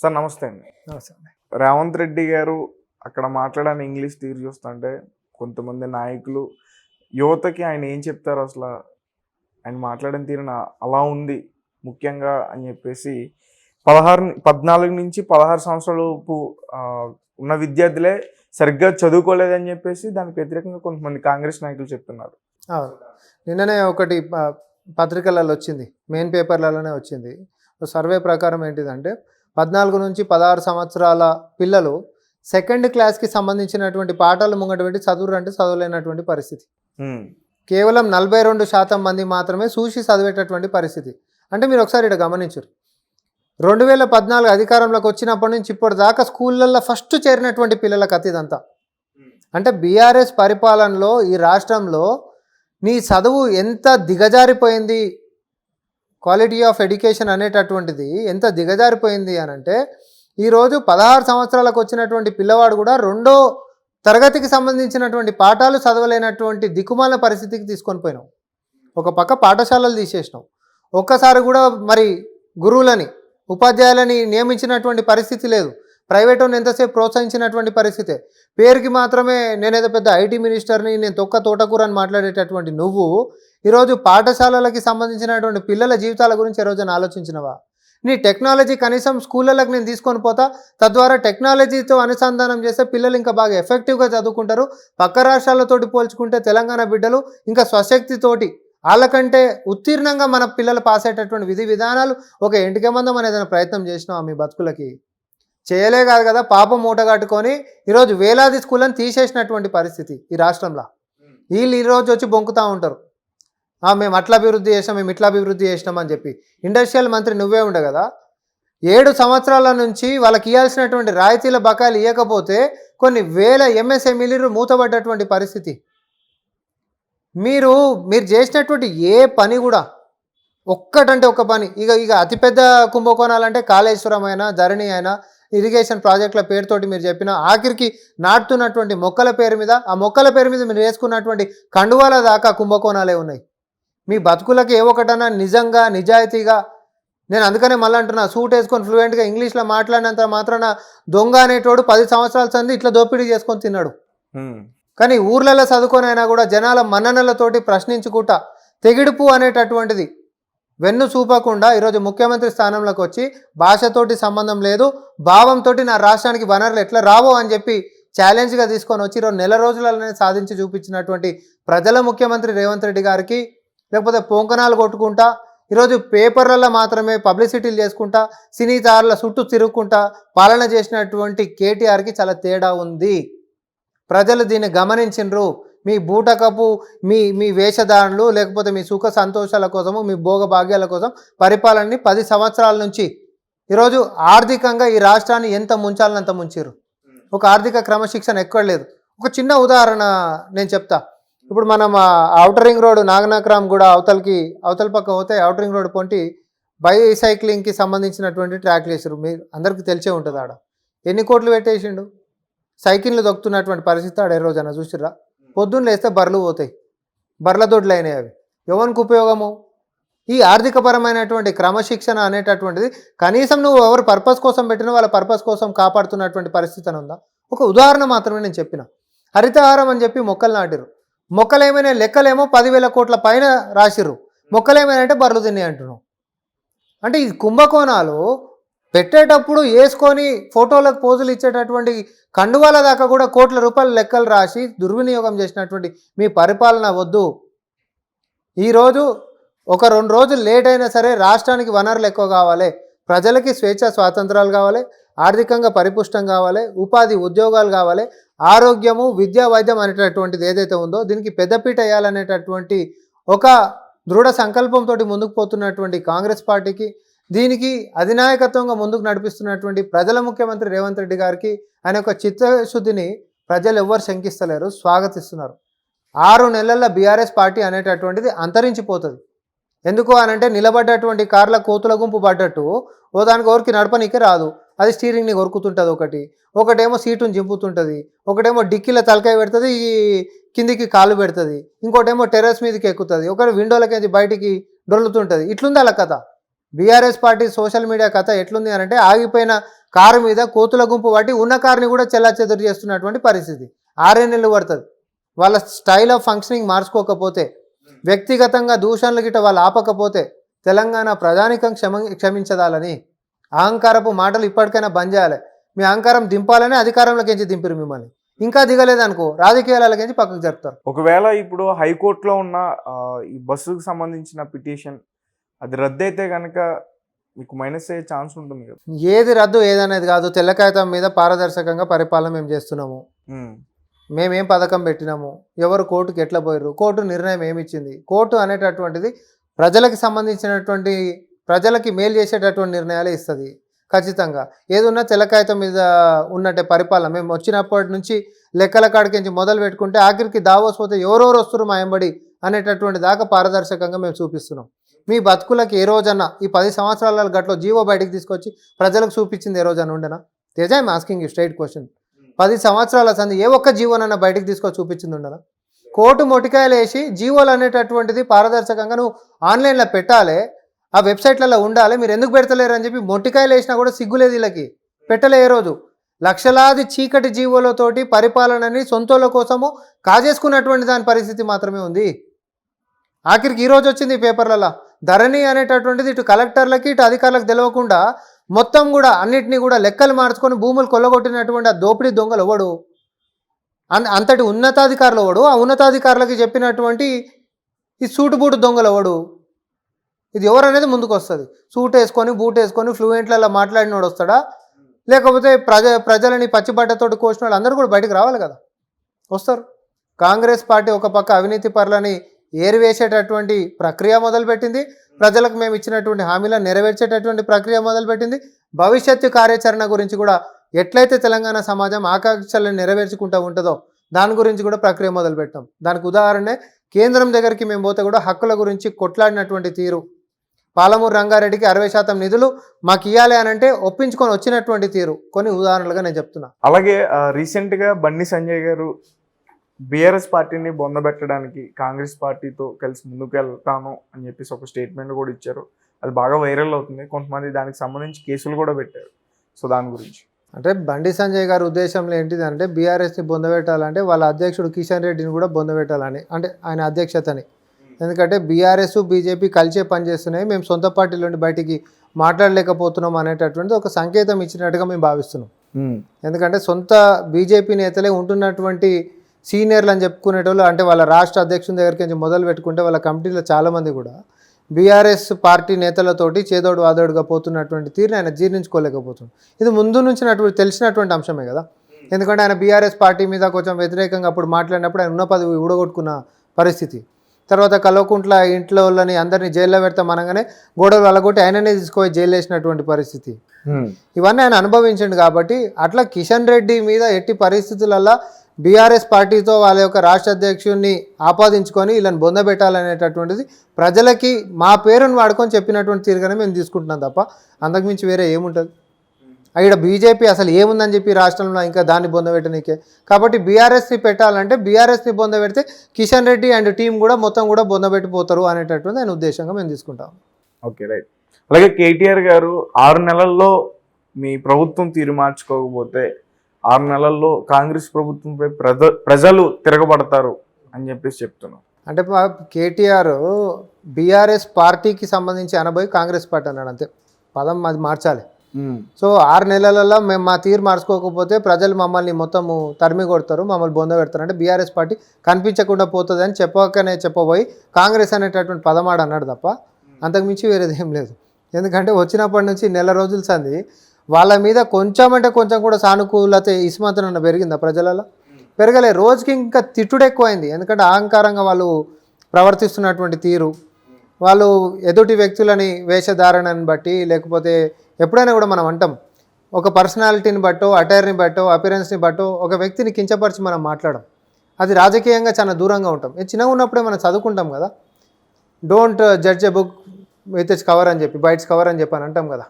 Sir నమస్తే అండి. నమస్తే. రేవంత్ రెడ్డి గారు అక్కడ మాట్లాడని ఇంగ్లీష్ తీరు చూస్తుంటే కొంతమంది నాయకులు యువతకి ఆయన ఏం చెప్తారు అసలు? ఆయన మాట్లాడిన తీరు అలా ఉంది ముఖ్యంగా అని చెప్పేసి పదహారు పద్నాలుగు నుంచి పదహారు సంవత్సరాలపు ఉన్న విద్యార్థులే సరిగ్గా చదువుకోలేదని చెప్పేసి దానికి వ్యతిరేకంగా కొంతమంది కాంగ్రెస్ నాయకులు చెప్తున్నారు. నిన్ననే ఒకటి పత్రికలలో వచ్చింది. మెయిన్ పేపర్లలోనే వచ్చింది. సర్వే ప్రకారం ఏంటిదంటే పద్నాలుగు నుంచి పదహారు సంవత్సరాల పిల్లలు సెకండ్ క్లాస్కి సంబంధించినటువంటి పాఠాలు ముంగట పెట్టి చదువురు అంటే చదవలేనటువంటి పరిస్థితి. కేవలం నలభై రెండు శాతం మంది మాత్రమే చూసి చదివేటటువంటి పరిస్థితి. అంటే మీరు ఒకసారి ఇక్కడ గమనించరు. రెండు వేల పద్నాలుగు అధికారంలోకి వచ్చినప్పటి నుంచి ఇప్పటిదాకా స్కూళ్ళల్లో ఫస్ట్ చేరినటువంటి పిల్లల కథ ఇదంతా. అంటే బీఆర్ఎస్ పరిపాలనలో ఈ రాష్ట్రంలో నీ చదువు ఎంత దిగజారిపోయింది? క్వాలిటీ ఆఫ్ ఎడ్యుకేషన్ అనేటటువంటిది ఎంత దిగజారిపోయింది అని అంటే ఈరోజు పదహారు సంవత్సరాలకు వచ్చినటువంటి పిల్లవాడు కూడా రెండో తరగతికి సంబంధించినటువంటి పాఠాలు చదవలేనటువంటి దిక్కుమాల పరిస్థితికి తీసుకొని పోయినాం. ఒక పక్క పాఠశాలలు తీసేసినాం. ఒక్కసారి కూడా మరి గురువులని ఉపాధ్యాయులని నియమించినటువంటి పరిస్థితి లేదు. ప్రైవేట్ ఎంతసేపు ప్రోత్సహించినటువంటి పరిస్థితే పేరుకి మాత్రమే నేనేదో పెద్ద ఐటీ మినిస్టర్ని నేను తొక్క తోటకూరని మాట్లాడేటటువంటి నువ్వు ఈరోజు పాఠశాలలకి సంబంధించినటువంటి పిల్లల జీవితాల గురించి ఈ రోజున ఆలోచించినవా? నీ టెక్నాలజీ కనీసం స్కూళ్ళకి నేను తీసుకొని పోతా తద్వారా టెక్నాలజీతో అనుసంధానం చేస్తే పిల్లలు ఇంకా బాగా ఎఫెక్టివ్గా చదువుకుంటారు పక్క రాష్ట్రాలతోటి పోల్చుకుంటే తెలంగాణ బిడ్డలు ఇంకా స్వశక్తితోటి వాళ్ళకంటే ఉత్తీర్ణంగా మన పిల్లలు పాస్ అయ్యేటటువంటి విధి విధానాలు ఒక ఎంటిక మందం ఏదైనా ప్రయత్నం చేసినావా మీ బతుకులకి? చేయలే కాదు కదా పాపం మూట కట్టుకొని ఈరోజు వేలాది స్కూళ్ళని తీసేసినటువంటి పరిస్థితి ఈ రాష్ట్రంలో. వీళ్ళు ఈరోజు వచ్చి బొంకుతూ ఉంటారు. "ఆ, మేము అట్లా అభివృద్ధి చేసినాం మేము ఇట్లా అభివృద్ధి చేసినాం అని చెప్పి. ఇండస్ట్రియల్ మంత్రి నువ్వే ఉండే కదా. ఏడు సంవత్సరాల నుంచి వాళ్ళకి ఇవ్వాల్సినటువంటి రాయితీల బకాయిలు ఇవ్వకపోతే కొన్ని వేల ఎంఎస్ఎంఈలు మూతపడ్డటువంటి పరిస్థితి. మీరు మీరు చేసినటువంటి ఏ పని కూడా ఒక్కటంటే ఒక్క పని. ఇక ఇక అతిపెద్ద కుంభకోణాలంటే కాళేశ్వరం అయినా ధరణి అయినా ఇరిగేషన్ ప్రాజెక్టుల పేరుతోటి మీరు చెప్పిన ఆఖరికి నాటుతున్నటువంటి మొక్కల పేరు మీద ఆ మొక్కల పేరు మీద మీరు వేసుకున్నటువంటి కండువాల దాకా కుంభకోణాలే ఉన్నాయి. మీ బతుకులకి ఏ ఒకటన్నా నిజంగా నిజాయితీగా. నేను అందుకనే మళ్ళీ అంటున్నా సూట్ వేసుకొని ఫ్లూయెంట్గా ఇంగ్లీష్లో మాట్లాడినంత మాత్రాన దొంగ అనేటోడు పది సంవత్సరాల సంది ఇట్లా దోపిడీ చేసుకొని తిన్నాడు. కానీ ఊర్లలో చదువుకొని అయినా కూడా జనాల మన్ననలతోటి ప్రశ్నించుకుంటా తెగిడుపు అనేటటువంటిది. వెన్ను చూపకుండా ఈరోజు ముఖ్యమంత్రి స్థానంలోకి వచ్చి భాషతోటి సంబంధం లేదు భావంతో నా రాష్ట్రానికి వనరులు ఎట్లా రావో అని చెప్పి ఛాలెంజ్గా తీసుకొని వచ్చి ఈరోజు నెల రోజులలోనే సాధించి చూపించినటువంటి ప్రజల ముఖ్యమంత్రి రేవంత్ రెడ్డి గారికి లేకపోతే పొంకనాలు కొట్టుకుంటా ఈరోజు పేపర్లలో మాత్రమే పబ్లిసిటీలు చేసుకుంటా సినీ తారల చుట్టూ తిరుగుకుంటా పాలన చేసినటువంటి కేటీఆర్కి చాలా తేడా ఉంది. ప్రజలు దీన్ని గమనించిండ్రు మీ బూటకపు మీ మీ వేషధారణలు లేకపోతే మీ సుఖ సంతోషాల కోసము మీ భోగ భాగ్యాల కోసం పరిపాలనని పది సంవత్సరాల నుంచి ఈరోజు ఆర్థికంగా ఈ రాష్ట్రాన్ని ఎంత ముంచాలనంత ముంచారు ఒక ఆర్థిక క్రమశిక్షణ ఎక్కడ లేదు ఒక చిన్న ఉదాహరణ నేను చెప్తా. ఇప్పుడు మనం అవుటర్ రింగ్ రోడ్ నాగనాక్రామ్ కూడా అవతలకి అవతల పక్క పోతే అవుటర్ రింగ్ రోడ్ పొంటి బైసైక్లింగ్కి సంబంధించినటువంటి ట్రాక్లు వేసారు మీరు అందరికీ తెలిసే ఉంటుంది ఆడ. ఎన్ని కోట్లు పెట్టేసిండు? సైకిళ్ళు దొక్కుతున్నటువంటి పరిస్థితి ఆడ ఏ రోజైనా చూసిర్రా? పొద్దున్న లేస్తే బర్రెలు పోతాయి. బర్రెల దొడ్లు అయినాయి అవి. ఎవరికి ఉపయోగము? ఈ ఆర్థికపరమైనటువంటి క్రమశిక్షణ అనేటటువంటిది కనీసం నువ్వు ఎవరు పర్పస్ కోసం పెట్టినా వాళ్ళ పర్పస్ కోసం కాపాడుతున్నటువంటి పరిస్థితి అని ఉందా? ఒక ఉదాహరణ మాత్రమే నేను చెప్పిన. హరితహారం అని చెప్పి మొక్కలు నాటిరు మొక్కలు ఏమైనా లెక్కలేమో పదివేల కోట్ల పైన రాసిర్రు. మొక్కలు ఏమైనా అంటే బర్రెలు తిన్నాయి అంటున్నాం. అంటే ఈ కుంభకోణాలు పెట్టేటప్పుడు వేసుకొని ఫోటోలకు పోజులు ఇచ్చేటటువంటి కండువాల దాకా కూడా కోట్ల రూపాయల లెక్కలు రాసి దుర్వినియోగం చేసినటువంటి మీ పరిపాలన వద్దు. ఈరోజు ఒక రెండు రోజులు లేట్ అయినా సరే రాష్ట్రానికి వనరులు ఎక్కువ కావాలి. ప్రజలకి స్వేచ్ఛ స్వాతంత్రాలు కావాలి. ఆర్థికంగా పరిపుష్టం కావాలి. ఉపాధి ఉద్యోగాలు కావాలి. ఆరోగ్యము విద్యా వైద్యం అనేటటువంటిది ఏదైతే ఉందో దీనికి పెద్దపీట వేయాలనేటటువంటి ఒక దృఢ సంకల్పంతో ముందుకు పోతున్నటువంటి కాంగ్రెస్ పార్టీకి దీనికి అధినాయకత్వంగా ముందుకు నడిపిస్తున్నటువంటి ప్రజల ముఖ్యమంత్రి రేవంత్ రెడ్డి గారికి ఆయన యొక్క చిత్తశుద్ధిని ప్రజలు ఎవ్వరు శంకిస్తలేరు స్వాగతిస్తున్నారు. ఆరు నెలల్లో బీఆర్ఎస్ పార్టీ అనేటటువంటిది అంతరించిపోతుంది. ఎందుకు అని అంటే నిలబడ్డటువంటి కార్ల కోతుల గుంపు పడ్డట్టు ఓ దానికి ఎవరికి నడపనీకి రాదు. అది స్టీరింగ్ని కొరుకుతుంటుంది ఒకటి. ఒకటేమో సీటుని చింపుతుంటుంది. ఒకటేమో డిక్కీలో తలకాయ పెడుతుంది ఈ కిందికి కాలు పెడుతుంది. ఇంకోటేమో టెర్రస్ మీదకి ఎక్కుతుంది. ఒకటి విండోలకి బయటికి డొల్లుతుంటుంది ఇట్లుంది అలా కథ బీఆర్ఎస్ పార్టీ సోషల్ మీడియా కథ ఎట్లుంది అని అంటే ఆగిపోయిన కారు మీద కోతుల గుంపు పట్టి ఉన్న కారుని కూడా చెల్లాచెదురు చేస్తున్నటువంటి పరిస్థితి. ఆరే నెలలు పడుతుంది. వాళ్ళ స్టైల్ ఆఫ్ ఫంక్షనింగ్ మార్చుకోకపోతే వ్యక్తిగతంగా దూషణలు గిట్ట వాళ్ళు ఆపకపోతే తెలంగాణ ప్రజానికం క్షమ క్షమించదాలని అహంకారపు మాటలు ఇప్పటికైనా బంద్ చేయాలి. మీ అహంకారం దింపాలని అధికారంలోకి ఎంచి దింపిరు మిమ్మల్ని. ఇంకా దిగలేదనుకో రాజకీయాలకి పక్కకు జరుపుతారు. ఒకవేళ ఇప్పుడు హైకోర్టులో ఉన్న ఈ బస్సుకు సంబంధించిన పిటిషన్ అది రద్దు అయితే కనుక మీకు మైనస్ అయ్యే ఛాన్స్ ఉంటుంది కదా. ఏది రద్దు ఏదనేది కాదు. తెల్ల కాగితం మీద పారదర్శకంగా పరిపాలన మేము చేస్తున్నాము. మేమేం పథకం పెట్టినాము? ఎవరు కోర్టుకి ఎట్లా పోయారు కోర్టు నిర్ణయం ఏమి ఇచ్చింది కోర్టు అనేటటువంటిది ప్రజలకు సంబంధించినటువంటి ప్రజలకి మేలు చేసేటటువంటి నిర్ణయాలే ఇస్తుంది ఖచ్చితంగా. ఏదున్నా తెల్ల మీద ఉన్నట్టే పరిపాలన. మేము వచ్చినప్పటి నుంచి లెక్కల కాడికించి మొదలు పెట్టుకుంటే ఆఖరికి దావోస్ పోతే ఎవరెవరు వస్తారు మాయంబడి అనేటటువంటి దాకా పారదర్శకంగా మేము చూపిస్తున్నాం. మీ బతుకులకి ఏ రోజన్నా ఈ పది సంవత్సరాల గట్లో జీవో బయటికి తీసుకొచ్చి ప్రజలకు చూపించింది ఏ రోజన్నా ఉండేనా? Teja I'm asking you straight question పది సంవత్సరాల సంది ఏ ఒక్క జీవోనన్నా బయటికి తీసుకొచ్చి చూపించింది ఉండదా? కోటు మొటికాయలు వేసి జీవోలు అనేటటువంటిది పారదర్శకంగా నువ్వు ఆన్లైన్లో పెట్టాలి ఆ వెబ్సైట్లలో ఉండాలి. మీరు ఎందుకు పెడతలేరు అని చెప్పి మొట్టికాయలు వేసినా కూడా సిగ్గులేదు వీళ్ళకి. పెట్టలే ఏ రోజు. లక్షలాది చీకటి జీవులతోటి పరిపాలనని సొంతోళ్ళ కోసము కాజేసుకున్నటువంటి దాని పరిస్థితి మాత్రమే ఉంది. ఆఖరికి ఈరోజు వచ్చింది పేపర్లలో. ధరణి అనేటటువంటిది ఇటు కలెక్టర్లకి ఇటు అధికారులకు తెలియకుండా మొత్తం కూడా అన్నిటినీ కూడా లెక్కలు మార్చుకొని భూములు కొల్లగొట్టినటువంటి ఆ దోపిడీ దొంగలు ఎవడు? అన్ అంతటి ఉన్నతాధికారులు ఎవడు? ఆ ఉన్నతాధికారులకి చెప్పినటువంటి ఈ సూటుబూటు దొంగలు ఎవడు? ఇది ఎవరు అనేది ముందుకు వస్తుంది. సూట్ వేసుకొని బూట్ వేసుకొని ఫ్లూయెంట్లలో మాట్లాడినోడు వస్తాడా? లేకపోతే ప్రజ ప్రజలని పచ్చిబట్టతోటి కోసిన వాళ్ళు అందరూ కూడా బయటకు రావాలి కదా? వస్తారు. కాంగ్రెస్ పార్టీ ఒక పక్క అవినీతి పరులని ఏరివేసేటటువంటి ప్రక్రియ మొదలుపెట్టింది. ప్రజలకు మేము ఇచ్చినటువంటి హామీలను నెరవేర్చేటటువంటి ప్రక్రియ మొదలుపెట్టింది. భవిష్యత్తు కార్యాచరణ గురించి కూడా ఎట్లయితే తెలంగాణ సమాజం ఆకాంక్షలను నెరవేర్చుకుంటూ ఉంటుందో దాని గురించి కూడా ప్రక్రియ మొదలుపెట్టాం. దానికి ఉదాహరణే కేంద్రం దగ్గరికి మేము పోతే కూడా హక్కుల గురించి కొట్లాడినటువంటి తీరు పాలమూరు రంగారెడ్డికి అరవై శాతం నిధులు మాకు ఇవ్వాలి అని అంటే ఒప్పించుకొని వచ్చినటువంటి తీరు. కొన్ని ఉదాహరణలుగా నేను చెప్తున్నా. అలాగే ఆ, recent గా బండి సంజయ్ గారు బీఆర్ఎస్ పార్టీని బొందబెట్టడానికి కాంగ్రెస్ పార్టీతో కలిసి ముందుకు వెళ్తాను అని చెప్పేసి ఒక స్టేట్మెంట్ కూడా ఇచ్చారు. అది బాగా వైరల్ అవుతుంది. కొంతమంది దానికి సంబంధించి కేసులు కూడా పెట్టారు. సో దాని గురించి. అంటే బండి సంజయ్ గారి ఉద్దేశంలో ఏంటిదంటే బీఆర్ఎస్ని బొందబెట్టాలంటే వాళ్ళ అధ్యక్షుడు కిషన్ రెడ్డిని కూడా బొందబెట్టాలని అంటే ఆయన అధ్యక్షతని. ఎందుకంటే బీఆర్ఎస్ బీజేపీ కలిసే పనిచేస్తున్నాయి మేము సొంత పార్టీల నుండి బయటికి మాట్లాడలేకపోతున్నాం అనేటటువంటిది ఒక సంకేతం ఇచ్చినట్టుగా మేము భావిస్తున్నాం. ఎందుకంటే సొంత బీజేపీ నేతలే ఉంటున్నటువంటి సీనియర్లు అని చెప్పుకునేటోళ్ళు అంటే వాళ్ళ రాష్ట్ర అధ్యక్షుని దగ్గరికి నుంచి మొదలు పెట్టుకుంటే వాళ్ళ కమిటీలో చాలామంది కూడా బీఆర్ఎస్ పార్టీ నేతలతోటి చేదోడు వాదోడుగా పోతున్నటువంటి తీరుని ఆయన జీర్ణించుకోలేకపోతుంది ఇది ముందు నుంచి నటు- తెలిసినటువంటి అంశమే కదా. ఎందుకంటే ఆయన బీఆర్ఎస్ పార్టీ మీద కొంచెం వ్యతిరేకంగా అప్పుడు మాట్లాడినప్పుడు ఆయన ఉన్న పదవి ఊడగొట్టుకున్న పరిస్థితి. తర్వాత కల్వకుంట్ల ఇంట్లో వాళ్ళని అందరినీ జైల్లో పెడతాం అనగానే గోడలు వెళ్ళగొట్టి ఆయననే తీసుకొని జైలు వేసినటువంటి పరిస్థితి. ఇవన్నీ ఆయన అనుభవించండు కాబట్టి అట్లా కిషన్ రెడ్డి మీద ఎట్టి పరిస్థితులల్లో బీఆర్ఎస్ పార్టీతో వాళ్ళ యొక్క రాష్ట్ర అధ్యక్షుడిని ఆపాదించుకొని వీళ్ళని బొందబెట్టాలనేటటువంటిది ప్రజలకి మా పేరును వాడుకొని చెప్పినటువంటి తీరుగానే మేము తీసుకుంటున్నాం తప్ప అంతకుమించి వేరే ఏముంటుంది? ఇక్కడ బీజేపీ అసలు ఏముందని చెప్పి రాష్ట్రంలో ఇంకా దాన్ని బొందబెట్టనీకే కాబట్టి బీఆర్ఎస్ని పెట్టాలంటే బీఆర్ఎస్ని బొందబెడితే కిషన్ రెడ్డి అండ్ టీం కూడా మొత్తం కూడా బొందబెట్టిపోతారు అనేటటువంటి ఆయన ఉద్దేశంగా మేము తీసుకుంటాం. Okay right. అలాగే కేటీఆర్ గారు ఆరు నెలల్లో మీ ప్రభుత్వం తీరు మార్చుకోకపోతే ఆరు నెలల్లో కాంగ్రెస్ ప్రభుత్వంపై ప్రజ ప్రజలు తిరగబడతారు అని చెప్పేసి చెప్తున్నాం. అంటే కేటీఆర్ బీఆర్ఎస్ పార్టీకి సంబంధించి అనబోయి కాంగ్రెస్ పార్టీ అన్నాడు అంతే. పదం అది మార్చాలి. సో ఆరు నెలలలో మేము మా తీరు మార్చుకోకపోతే ప్రజలు మమ్మల్ని మొత్తము తరిమి కొడతారు మమ్మల్ని బొంద పెడతారు. అంటే బీఆర్ఎస్ పార్టీ కనిపించకుండా పోతుంది అని చెప్పకనే చెప్పబోయి కాంగ్రెస్ అనేటటువంటి పదమాడు అన్నాడు తప్ప అంతకుమించి వేరేది ఏం లేదు. ఎందుకంటే వచ్చినప్పటి నుంచి నెల రోజుల సంది వాళ్ళ మీద కొంచెం అంటే కొంచెం కూడా సానుకూలత ఇస్మతనన్న పెరిగిందా ప్రజలలో? పెరగలే. రోజుకి ఇంకా తిట్టుడు ఎక్కువైంది. ఎందుకంటే అహంకారంగా వాళ్ళు ప్రవర్తిస్తున్నటువంటి తీరు. వాళ్ళు ఎదుటి వ్యక్తులని వేషధారణని బట్టి లేకపోతే ఎప్పుడైనా కూడా మనం అంటాం ఒక పర్సనాలిటీని బట్టో అటైర్ని బట్టో అపిరెన్స్ని బట్టో ఒక వ్యక్తిని కించపరిచి మనం మాట్లాడడం అది రాజకీయంగా చాలా దూరంగా ఉంటాం. చిన్నగా ఉన్నప్పుడే మనం చదువుకుంటాం కదా. Don't judge a book with its cover అని చెప్పి బైట్స్ కవర్ అని చెప్పి అని అంటాం కదా.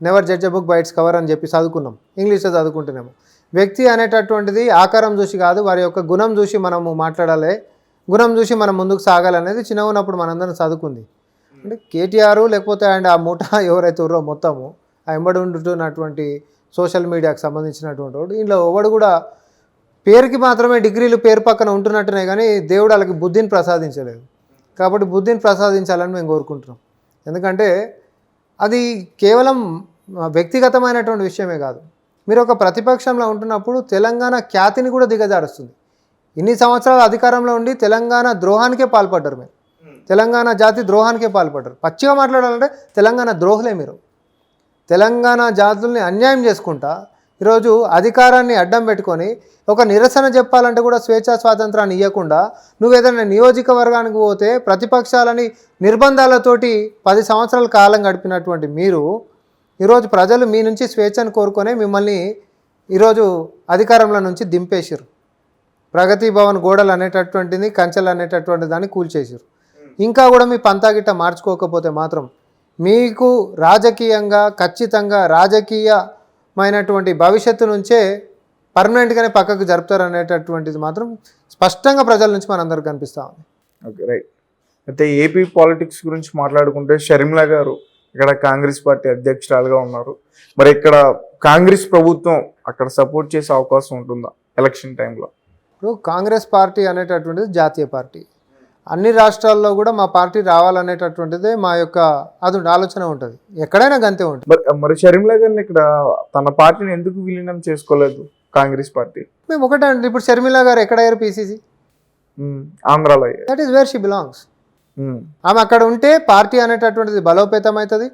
Never judge a book by its cover అని చెప్పి చదువుకున్నాం. ఇంగ్లీష్లో చదువుకుంటున్నాము. వ్యక్తి అనేటటువంటిది ఆకారం చూసి కాదు వారి యొక్క గుణం చూసి మనము మాట్లాడాలి. గుణం చూసి మనం ముందుకు సాగాలనేది చిన్న ఉన్నప్పుడు మనందరం చదువుకుంది. అంటే కేటీఆర్ లేకపోతే అండ్ ఆ మూట ఎవరైతే ఉర్రో మొత్తము ఆ ఎంబడి ఉంటున్నటువంటి సోషల్ మీడియాకు సంబంధించినటువంటి వాడు. ఇంట్లో ఎవడు కూడా పేరుకి మాత్రమే డిగ్రీలు పేరు పక్కన ఉంటున్నట్టునే కానీ దేవుడు వాళ్ళకి బుద్ధిని ప్రసాదించలేదు. కాబట్టి బుద్ధిని ప్రసాదించాలని మేము కోరుకుంటున్నాం. ఎందుకంటే అది కేవలం వ్యక్తిగతమైనటువంటి విషయమే కాదు. మీరు ఒక ప్రతిపక్షంలో ఉంటున్నప్పుడు తెలంగాణ ఖ్యాతిని కూడా దిగజారుస్తుంది. ఇన్ని సంవత్సరాలు అధికారంలో ఉండి తెలంగాణ ద్రోహానికే పాల్పడ్డారు మీరు. తెలంగాణ జాతి ద్రోహానికే పాల్పడ్డారు. పచ్చిగా మాట్లాడాలంటే తెలంగాణ ద్రోహులే మీరు. తెలంగాణ జాతుల్ని అన్యాయం చేసుకుంటా ఈరోజు అధికారాన్ని అడ్డం పెట్టుకొని ఒక నిరసన చెప్పాలంటే కూడా స్వేచ్ఛా స్వాతంత్రాన్ని ఇవ్వకుండా నువ్వు ఏదైనా నియోజకవర్గానికి పోతే ప్రతిపక్షాలని నిర్బంధాలతోటి పది సంవత్సరాల కాలం గడిపినటువంటి మీరు ఈరోజు ప్రజలు మీ నుంచి స్వేచ్ఛను కోరుకొని మిమ్మల్ని ఈరోజు అధికారంలో నుంచి దింపేసారు ప్రగతి భవన్ గోడలు అనేటటువంటిది కంచెలు అనేటటువంటి దాన్ని కూల్చేసారు ఇంకా కూడా మీ పంతాగిట్ట మార్చుకోకపోతే మాత్రం మీకు రాజకీయంగా ఖచ్చితంగా రాజకీయమైనటువంటి భవిష్యత్తు నుంచే పర్మనెంట్గానే పక్కకు జరుపుతారు అనేటటువంటిది మాత్రం స్పష్టంగా ప్రజల నుంచి మనందరికి కనిపిస్తూ ఉంది. Okay right. అయితే ఏపీ పాలిటిక్స్ గురించి మాట్లాడుకుంటే షర్మిల గారు ఇక్కడ కాంగ్రెస్ పార్టీ అధ్యక్షురాలుగా ఉన్నారు. మరి ఇక్కడ కాంగ్రెస్ ప్రభుత్వం అక్కడ సపోర్ట్ చేసే అవకాశం ఉంటుందా ఎలక్షన్ టైంలో? ఇప్పుడు కాంగ్రెస్ పార్టీ అనేటటువంటిది జాతీయ పార్టీ. అన్ని రాష్ట్రాల్లో కూడా మా పార్టీ రావాలనేటటువంటిదే మా యొక్క అది ఆలోచన ఉంటుంది. ఎక్కడైనా గంతే ఉంటుంది. మరి షర్మిల గారిని ఇక్కడ తన పార్టీని ఎందుకు విలీనం చేసుకోలేదు కాంగ్రెస్ పార్టీ? మేము ఒకటే అండి ఇప్పుడు షర్మిల గారు ఎక్కడ అయ్యారు పీసీసీ? ఆంధ్రాలో. That is where she belongs ఆమె అక్కడ ఉంటే పార్టీ అనేటటువంటిది బలోపేతం అవుతుంది.